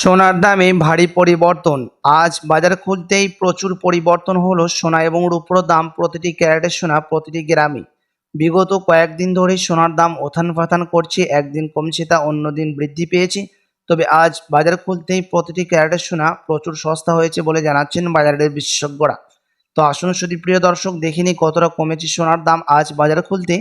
সোনার দামে ভারী পরিবর্তন। আজ বাজার খুলতেই প্রচুর পরিবর্তন হলো সোনা এবং রূপোর দাম প্রতিটি ক্যারেটের সোনা প্রতিটি গ্রামে। বিগত কয়েকদিন ধরে সোনার দাম ওথান পাথান করছে, একদিন কমছে তা অন্যদিন বৃদ্ধি পেয়েছে। তবে আজ বাজার খুলতেই প্রতিটি ক্যারেটের সোনা প্রচুর সস্তা হয়েছে বলে জানাচ্ছেন বাজারের বিশেষজ্ঞরা। তো আসুন শুধু প্রিয় দর্শক দেখিনি কতটা কমেছে সোনার দাম আজ বাজার খুলতে।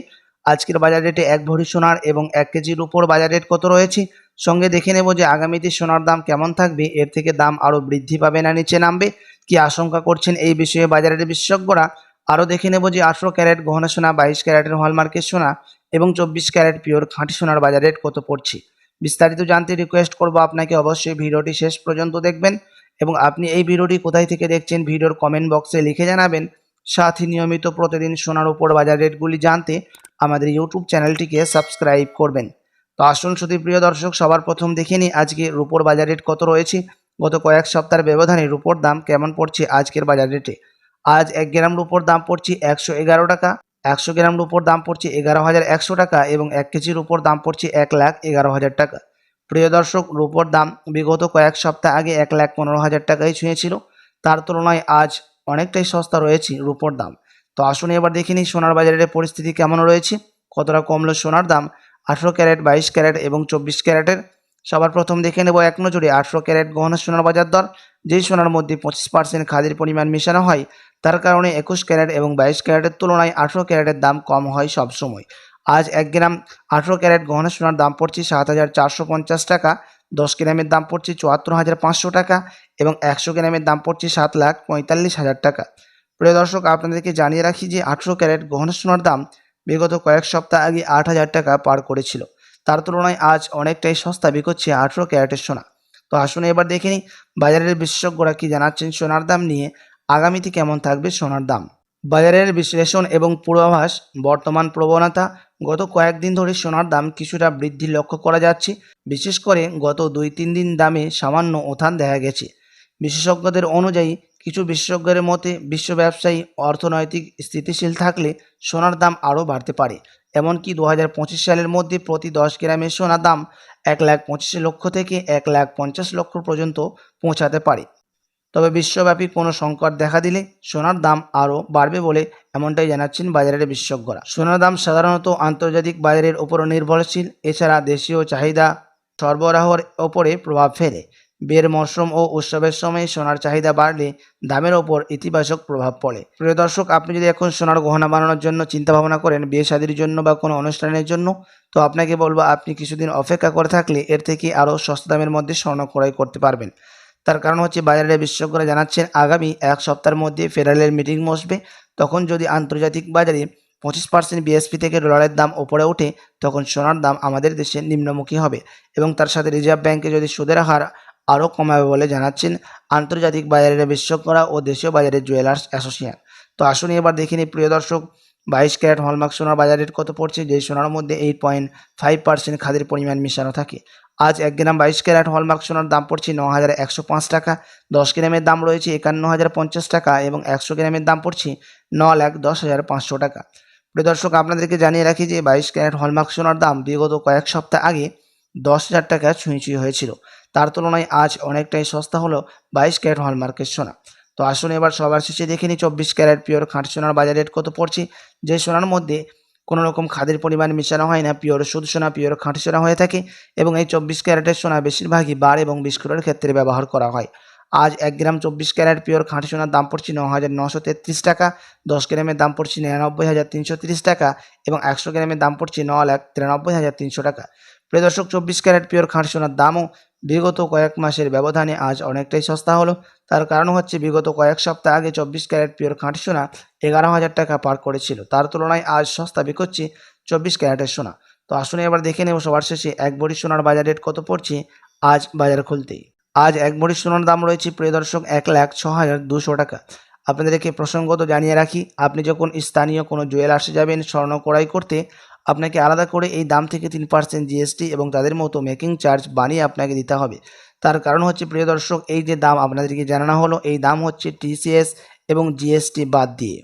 আজকের বাজার রেটে এক ভরি সোনার এবং এক কেজির উপর বাজার রেট কত রয়েছে? সঙ্গে দেখে নেব যে আগামীতে সোনার দাম কেমন থাকবে। এর থেকে দাম আরও বৃদ্ধি পাবে না নিচে নামবে। কি আশঙ্কা করছেন এই বিষয়ে বাজারের বিশেষজ্ঞরা? আরও দেখে নেব যে আঠেরো ক্যারেট গহনা সোনা, বাইশ ক্যারেটের হলমার্কের সোনা এবং চব্বিশ ক্যারেট পিওর খাঁটি সোনার বাজার রেট কত পড়ছে? বিস্তারিত জানতে রিকোয়েস্ট করব আপনাকে। অবশ্যই ভিডিওটি শেষ পর্যন্ত দেখবেন এবং আপনি এই ভিডিওটি কোথায় থেকে দেখছেন ভিডিওর কমেন্ট বক্সে লিখে জানাবেন। সাথে নিয়মিত প্রতিদিন সোনার উপর বাজার রেটগুলি জানতে আমাদের ইউটিউব চ্যানেলটিকে সাবস্ক্রাইব করবেন। তো আসুন শুধু প্রিয় দর্শক, সবার প্রথম দেখে নিই আজকে রুপোর বাজার রেট কত রয়েছে। গত কয়েক সপ্তাহের ব্যবধানে রুপোর দাম কেমন পড়ছে আজকের বাজার রেটে? আজ এক গ্রাম রুপোর দাম পড়ছে একশো এগারো টাকা, একশো গ্রাম রুপোর দাম পড়ছে এগারো হাজার একশো টাকা এবং এক কেজির উপর দাম পড়ছে এক লাখ এগারো হাজার টাকা। প্রিয় দর্শক, রুপোর দাম বিগত কয়েক সপ্তাহ আগে এক লাখ পনেরো হাজার টাকায় ছুঁয়েছিল। তার তুলনায় আজ অনেকটাই সস্তা রয়েছে রুপোর দাম। তো আসুন এবার দেখে নিই সোনার বাজারের পরিস্থিতি কেমন রয়েছে, কতটা কমলো সোনার দাম আঠেরো ক্যারেট, বাইশ ক্যারেট এবং চব্বিশ ক্যারেটের। সবার প্রথম দেখে নেব এক নজরে আঠেরো ক্যারেট গহনা সোনার বাজার দর, যেই সোনার মধ্যে পঁচিশ পার্সেন্ট খাদির পরিমাণ মেশানো হয়, তার কারণে একুশ ক্যারেট এবং বাইশ ক্যারেটের তুলনায় আঠেরো ক্যারেটের দাম কম হয় সবসময়। আজ এক গ্রাম আঠেরো ক্যারেট গহনা সোনার দাম পড়ছে সাত হাজার চারশো পঞ্চাশ টাকা, দশ গ্রামের দাম পড়ছে চুয়াত্তর হাজার পাঁচশো টাকা এবং একশো গ্রামের দাম পড়ছে সাত লাখ পঁয়তাল্লিশ হাজার টাকা। প্রিয় দর্শক, আপনাদেরকে জানিয়ে রাখি যে আঠেরো ক্যারেট গহনা সোনার দাম বিগত কয়েক সপ্তাহ আগে আট হাজার টাকা পার করেছিল। তার তুলনায় আজ অনেকটাই সস্তা বিকোচ্ছে আঠেরো ক্যারেটের সোনা। তো আসুন এবার দেখে নিই বাজারের বিশেষজ্ঞরা কি জানাচ্ছেন সোনার দাম নিয়ে। আগামীতে কেমন থাকবে সোনার দাম? বাজারের বিশ্লেষণ এবং পূর্বাভাস, বর্তমান প্রবণতা, গত কয়েকদিন ধরে সোনার দাম কিছুটা বৃদ্ধি লক্ষ্য করা যাচ্ছে। বিশেষ করে গত দুই তিন দিন দামে সামান্য ওঠান দেখা গেছে। বিশেষজ্ঞদের অনুযায়ী কিছু বিশেষজ্ঞের মতে, বিশ্ব ব্যবসায়ী অর্থনৈতিক স্থিতিশীল থাকলে সোনার দাম আরও বাড়তে পারে। এমনকি দু হাজার পঁচিশ সালের মধ্যে প্রতি দশ গ্রামের সোনার দাম এক লাখ পঁচিশ লক্ষ থেকে এক লাখ পঞ্চাশ লক্ষ পর্যন্ত পৌঁছাতে পারে। তবে বিশ্বব্যাপী কোনো সংকট দেখা দিলে সোনার দাম আরও বাড়বে বলে এমনটাই জানাচ্ছেন বাজারের বিশেষজ্ঞরা। সোনার দাম সাধারণত আন্তর্জাতিক বাজারের উপর নির্ভরশীল, এছাড়া দেশীয় চাহিদা সরবরাহের ওপরে প্রভাব ফেলে। বিয়ের মরশুম ও উৎসবের সময় সোনার চাহিদা বাড়লে দামের ওপর ইতিবাচক প্রভাব পড়ে। প্রিয় দর্শক, আপনি যদি এখন সোনার গহনা বানানোর জন্য চিন্তা ভাবনা করেন, বিয়ে শাদির জন্য বা কোনো অনুষ্ঠানের জন্য, তো আপনাকে বলব, আপনি কিছুদিন অপেক্ষা করে থাকলে এর থেকে আরও সস্তা দামের মধ্যে স্বর্ণ ক্রয় করতে পারবেন। তার কারণ হচ্ছে, বাজারের বিশেষজ্ঞরা জানাচ্ছেন, আগামী এক সপ্তাহের মধ্যে ফেডারেলের মিটিং বসবে। তখন যদি আন্তর্জাতিক বাজারে পঁচিশ পার্সেন্ট বিএসপি থেকে ডলারের দাম ওপরে ওঠে, তখন সোনার দাম আমাদের দেশে নিম্নমুখী হবে এবং তার সাথে রিজার্ভ ব্যাংকে যদি সুদের হার আরও কমাবে বলে জানাচ্ছেন আন্তর্জাতিক বাজারের বিশেষজ্ঞরা ও দেশীয় বাজারের জুয়েলার্স অ্যাসোসিয়েশন। তো আসুন এবার দেখে নিই, প্রিয় দর্শক, বাইশ ক্যারেট হলমার্ক সোনার বাজার রেট কত পড়ছে যেই সোনার মধ্যে এইট পয়েন্ট ফাইভ পার্সেন্ট খাদের পরিমাণ মিশানো থাকে। আজ এক গ্রাম বাইশ ক্যারেট হলমার্ক সোনার দাম পড়ছে ন হাজার একশো পাঁচ টাকা, দশ গ্রামের দাম রয়েছে একান্ন হাজার পঞ্চাশ টাকা এবং একশো গ্রামের দাম পড়ছে ন লাখ দশ হাজার পাঁচশো টাকা। প্রিয় দর্শক, আপনাদেরকে জানিয়ে রাখি যে বাইশ ক্যারেট হলমার্ক সোনার দাম বিগত কয়েক সপ্তাহ আগে দশ হাজার টাকা ছুঁই ছুঁই হয়েছিল। তার তুলনায় আজ অনেকটাই সস্তা হলো বাইশ ক্যারেট হলমার্কের সোনা। তো আসুন এবার সবার শেষে দেখে নিই চব্বিশ ক্যারেট পিওর খাঁটি সোনার বাজার রেট কত পড়ছে। যে সোনার মধ্যে কোনো রকম খাদের পরিমাণ মেশানো হয় না, পিওর সুদ সোনা, পিওর খাঁটি সোনা হয়ে থাকে এবং এই চব্বিশ ক্যারেটের সোনা বেশিরভাগই বার এবং বিস্কুটের ক্ষেত্রে ব্যবহার করা হয়। আজ এক গ্রাম চব্বিশ ক্যারেট পিওর খাঁটি সোনার দাম পড়ছে ন হাজার নশো তেত্রিশ টাকা, দশ গ্রামের দাম পড়ছে নিরানব্বই হাজার তিনশো তিরিশ টাকা এবং একশো গ্রামের দাম পড়ছে ন লাখ তিরানব্বই হাজার তিনশো টাকা। প্রিয় দর্শক, চব্বিশ ক্যারেট পিওর খাঁটি সোনার দামও বিগত কয়েক মাসের ব্যবধানে আজ অনেকটাই সস্তা হলো। তার কারণ হচ্ছে বিগত কয়েক সপ্তাহ আগে চব্বিশ ক্যারেট পিওর খাঁটি সোনা এগারো হাজার টাকা পার করেছিল। তার তুলনায় আজ সস্তা বিকোচ্ছে চব্বিশ ক্যারেটের সোনা। তো আসুন এবার দেখে নেব সবার শেষে এক বড়ি সোনার বাজার রেট কত পড়ছে আজ বাজার খুলতেই আজ এক বড়ি সোনার দাম রয়েছে প্রিয় দর্শক, এক লাখ ছ হাজার দুশো টাকা। আপনাদেরকে প্রসঙ্গত জানিয়ে রাখি, আপনি যখন স্থানীয় কোনো জুয়েলার্সে যাবেন স্বর্ণ ক্রয় করতে আপনাকে আলাদা করে এই দাম থেকে তিন পার্সেন্ট জিএসটি এবং তাদের মতো মেকিং চার্জ বানিয়ে আপনাকে দিতে হবে। তার কারণ হচ্ছে, প্রিয় দর্শক, এই যে দাম আপনাদেরকে জানানো হলো, এই দাম হচ্ছে টিসিএস এবং জিএসটি বাদ দিয়ে।